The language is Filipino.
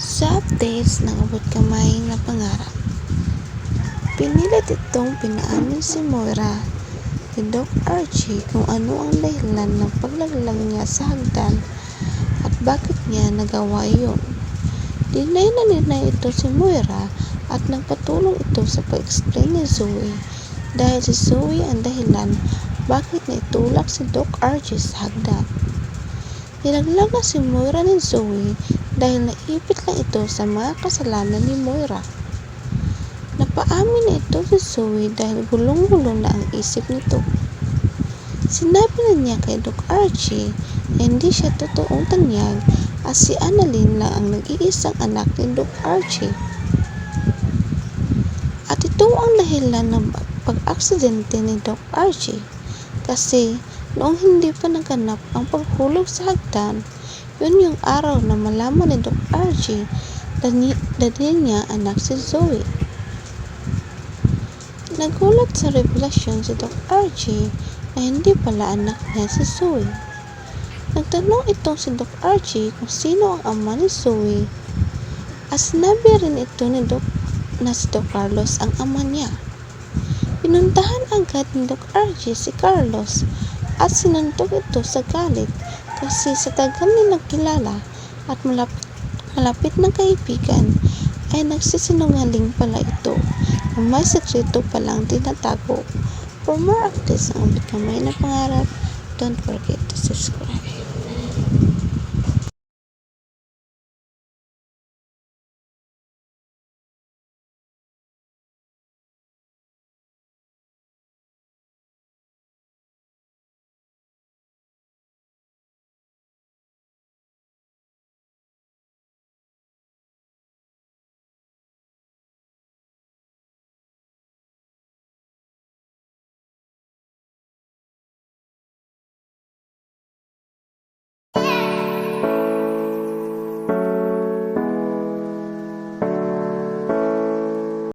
Sa updates ng abot kamay na pangarap, pinilit itong pinaamin si Moira ni Doc Archie kung ano ang dahilan ng paglaglag niya sa hagdan at bakit niya nagawa iyon. Dinay na dinay ito si Moira at nagpatulong ito sa pag-explain ni Zoe dahil si Zoe ang dahilan bakit naitulak si Doc Archie sa hagdan. Nilaglag na si Moira ni Zoe dahil naipit lang ito sa mga kasalanan ni Moira. Napaamin na ito si Zoe dahil gulong-gulong na ang isip nito. Sinabi na niya kay Doc Archie na hindi siya totoong tanyag at si Annalyn lang ang nag-iisang anak ni Doc Archie. At ito ang dahilan ng pag-aksidente ni Doc Archie kasi noong hindi pa naganap ang paghulog sa hagdan, yun yung araw na malaman ni Doc Archie na niya anak si Zoe. Nagulat sa revelasyon si Doc Archie na hindi pala anak niya si Zoe. Nagtanong itong si Doc Archie kung sino ang ama ni Zoe at sinabi rin ito ni Doc na si Doc Carlos ang ama niya. Pinuntahan agad ni Doc Archie si Carlos at sinuntok ito sa galit kasi sa tagal nilang kilala at malapit, malapit na kaibigan ay nagsisinungaling pala ito na may sekreto palang tinatago. For more updates ang Kamay na Pangarap, don't forget to subscribe.